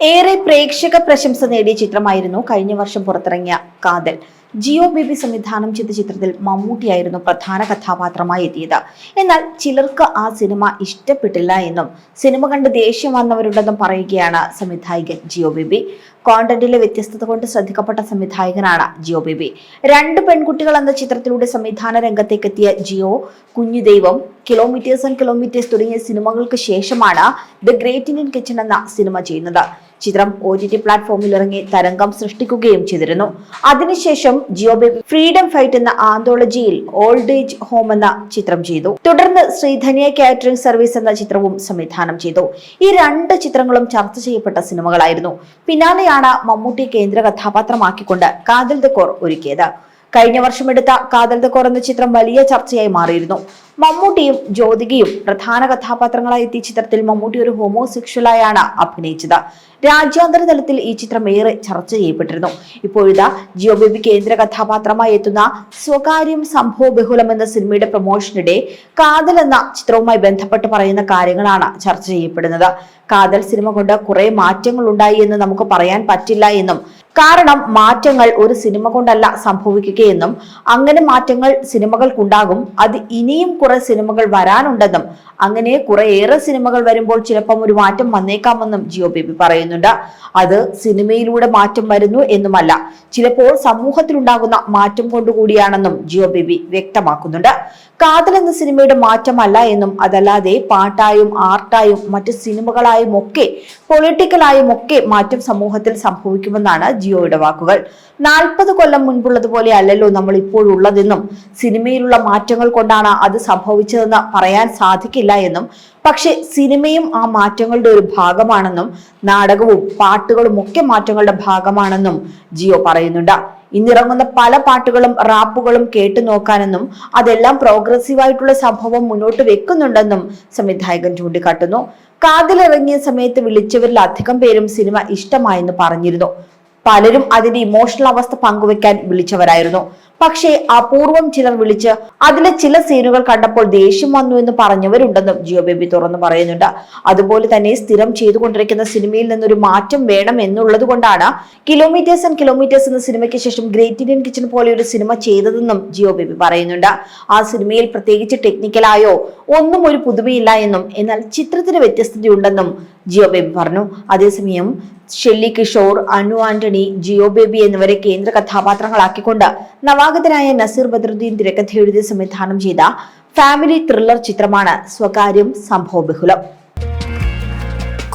ഏറെ പ്രേക്ഷക പ്രശംസ നേടിയ ചിത്രമായിരുന്നു കഴിഞ്ഞ വർഷം പുറത്തിറങ്ങിയ കാതൽ. ജിയോ ബേബി സംവിധാനം ചെയ്ത ചിത്രത്തിൽ മമ്മൂട്ടിയായിരുന്നു പ്രധാന കഥാപാത്രമായി എത്തിയത്. എന്നാൽ ചിലർക്ക് ആ സിനിമ ഇഷ്ടപ്പെട്ടില്ല എന്നും സിനിമ കണ്ട് ദേഷ്യം വന്നവരുണ്ടെന്നും പറയുകയാണ് സംവിധായകൻ ജിയോ ബേബി. കോണ്ടന്റിലെ വ്യത്യസ്തത കൊണ്ട് ശ്രദ്ധിക്കപ്പെട്ട സംവിധായകനാണ് ജിയോ ബേബി. രണ്ട് പെൺകുട്ടികൾ എന്ന ചിത്രത്തിലൂടെ സംവിധാന രംഗത്തേക്കെത്തിയ Jeo Kunjudaivam kilometres and kilometres തുടങ്ങിയ സിനിമകൾക്ക് ശേഷമാണ് ദ ഗ്രേറ്റ് ഇന്ത്യൻ കിച്ചൺ എന്ന സിനിമ ചെയ്യുന്നത്. ചിത്രം ഒ ടി ടി പ്ലാറ്റ്ഫോമിൽ ഇറങ്ങി തരംഗം സൃഷ്ടിക്കുകയും ചെയ്തിരുന്നു. അതിനുശേഷം ജിയോ ബേബി ഫ്രീഡം ഫൈറ്റ് എന്ന ആന്തോളജിയിൽ ഓൾഡ് ഏജ് ഹോം എന്ന ചിത്രം ചെയ്തു. തുടർന്ന് ശ്രീധന്യ കാറ്ററിംഗ് സർവീസ് എന്ന ചിത്രവും സംവിധാനം ചെയ്തു. ഈ രണ്ട് ചിത്രങ്ങളും ചർച്ച ചെയ്യപ്പെട്ട സിനിമകളായിരുന്നു. പിന്നാലെയാണ് മമ്മൂട്ടി കേന്ദ്ര കഥാപാത്രമാക്കിക്കൊണ്ട് കാതൽ ദക്കോർ കോർ ഒരുക്കിയത്. കഴിഞ്ഞ വർഷം എടുത്ത കാതൽ കുറഞ്ഞ ചിത്രം വലിയ ചർച്ചയായി മാറിയിരുന്നു. മമ്മൂട്ടിയും ജ്യോതികയും പ്രധാന കഥാപാത്രങ്ങളായി എത്തിയ ചിത്രത്തിൽ മമ്മൂട്ടി ഒരു ഹോമോസെക്ഷലായാണ് അഭിനയിച്ചത്. രാജ്യാന്തര തലത്തിൽ ഈ ചിത്രം ഏറെ ചർച്ച ചെയ്യപ്പെട്ടിരുന്നു. ഇപ്പോഴിതാ ജിയോ ബേബി കേന്ദ്ര കഥാപാത്രമായി എത്തുന്ന സ്വകാര്യം സംഭവ ബഹുലം എന്ന സിനിമയുടെ പ്രൊമോഷനിടെ കാതൽ എന്ന ചിത്രവുമായി ബന്ധപ്പെട്ട് പറയുന്ന കാര്യങ്ങളാണ് ചർച്ച ചെയ്യപ്പെടുന്നത്. കാതൽ സിനിമ കൊണ്ട് കുറെ മാറ്റങ്ങൾ ഉണ്ടായി എന്ന് നമുക്ക് പറയാൻ പറ്റില്ല എന്നും കാരണം മാറ്റങ്ങൾ ഒരു സിനിമ കൊണ്ടല്ല സംഭവിക്കുകയെന്നും അങ്ങനെ മാറ്റങ്ങൾ സിനിമകൾക്കുണ്ടാകും. അത് ഇനിയും കുറെ സിനിമകൾ വരാനുണ്ടെന്നും അങ്ങനെ കുറേയേറെ സിനിമകൾ വരുമ്പോൾ ചിലപ്പം ഒരു മാറ്റം വന്നേക്കാമെന്നും ജിയോ ബേബി പറയുന്നുണ്ട്. അത് സിനിമയിലൂടെ മാറ്റം വരുന്നു എന്നുമല്ല ചിലപ്പോൾ സമൂഹത്തിലുണ്ടാകുന്ന മാറ്റം കൊണ്ടുകൂടിയാണെന്നും ജിയോ ബേബി വ്യക്തമാക്കുന്നുണ്ട്. കാതൽ എന്ന സിനിമയുടെ മാറ്റമല്ല എന്നും അതല്ലാതെ പാട്ടായും ആർട്ടായും മറ്റ് സിനിമകളായും ഒക്കെ പൊളിറ്റിക്കലായും ഒക്കെ മാറ്റം സമൂഹത്തിൽ സംഭവിക്കുമെന്നാണ് ജിയോയുടെ വാക്കുകൾ. നാൽപ്പത് കൊല്ലം മുൻപുള്ളതുപോലെ അല്ലല്ലോ നമ്മൾ ഇപ്പോഴുള്ളതെന്നും സിനിമയിലുള്ള മാറ്റങ്ങൾ കൊണ്ടാണ് അത് സംഭവിച്ചതെന്ന് പറയാൻ സാധിക്കില്ല എന്നും പക്ഷെ സിനിമയും ആ മാറ്റങ്ങളുടെ ഒരു ഭാഗമാണെന്നും നാടകവും പാട്ടുകളും ഒക്കെ മാറ്റങ്ങളുടെ ഭാഗമാണെന്നും ജിയോ പറയുന്നുണ്ട്. ഇന്നിറങ്ങുന്ന പല പാട്ടുകളും റാപ്പുകളും കേട്ടു നോക്കാനെന്നും അതെല്ലാം പ്രോഗ്രസീവ് ആയിട്ടുള്ള സംഭവം മുന്നോട്ട് വെക്കുന്നുണ്ടെന്നും സംവിധായകൻ ചൂണ്ടിക്കാട്ടുന്നു. കാതിലിറങ്ങിയ സമയത്ത് വിളിച്ചവരിൽ അധികം പേരും സിനിമ ഇഷ്ടമായെന്ന് പറഞ്ഞിരുന്നു. പലരും അതിന്റെ ഇമോഷണൽ അവസ്ഥ പങ്കുവെക്കാൻ വിളിച്ചവരായിരുന്നു. പക്ഷേ അപൂർവം ചിലർ വിളിച്ച് അതിലെ ചില സീനുകൾ കണ്ടപ്പോൾ ദേഷ്യം വന്നു എന്ന് പറഞ്ഞവരുണ്ടെന്നും ജിയോ ബേബി തുറന്നു പറയുന്നുണ്ട്. അതുപോലെ തന്നെ സ്ഥിരം ചെയ്തുകൊണ്ടിരിക്കുന്ന സിനിമയിൽ നിന്നൊരു മാറ്റം വേണം എന്നുള്ളത് കൊണ്ടാണ് കിലോമീറ്റേഴ്സ് ആൻഡ് കിലോമീറ്റേഴ്സ് എന്ന സിനിമയ്ക്ക് ശേഷം ഗ്രേറ്റ് ഇന്ത്യൻ കിച്ചൺ പോലെ ഒരു സിനിമ ചെയ്തതെന്നും ജിയോ ബേബി പറയുന്നുണ്ട്. ആ സിനിമയിൽ പ്രത്യേകിച്ച് ടെക്നിക്കലായോ ഒന്നും ഒരു പുതുമയില്ല എന്നും എന്നാൽ ചിത്രത്തിന് വ്യത്യസ്തതയുണ്ടെന്നും ജിയോ ബേബി പറഞ്ഞു. അതേസമയം ഷെല്ലി കിഷോർ അനു ആന്റണി ജിയോ ബേബി എന്നിവരെ കേന്ദ്ര കഥാപാത്രങ്ങളാക്കിക്കൊണ്ട് നവാഗതനായ നസീർ ബദറുദ്ദീൻ തിരക്കഥ എഴുതി സംവിധാനം ചെയ്ത ഫാമിലി ത്രില്ലർ ചിത്രമാണ് സ്വകാര്യം സംഭവ ബഹുലം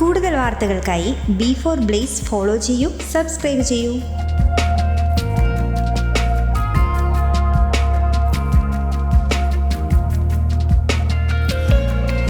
കൂടുതൽ വാർത്തകൾക്കായി ബി ഫോർ ബ്ലേസ് ഫോളോ ചെയ്യൂ സബ്സ്ക്രൈബ് ചെയ്യൂ.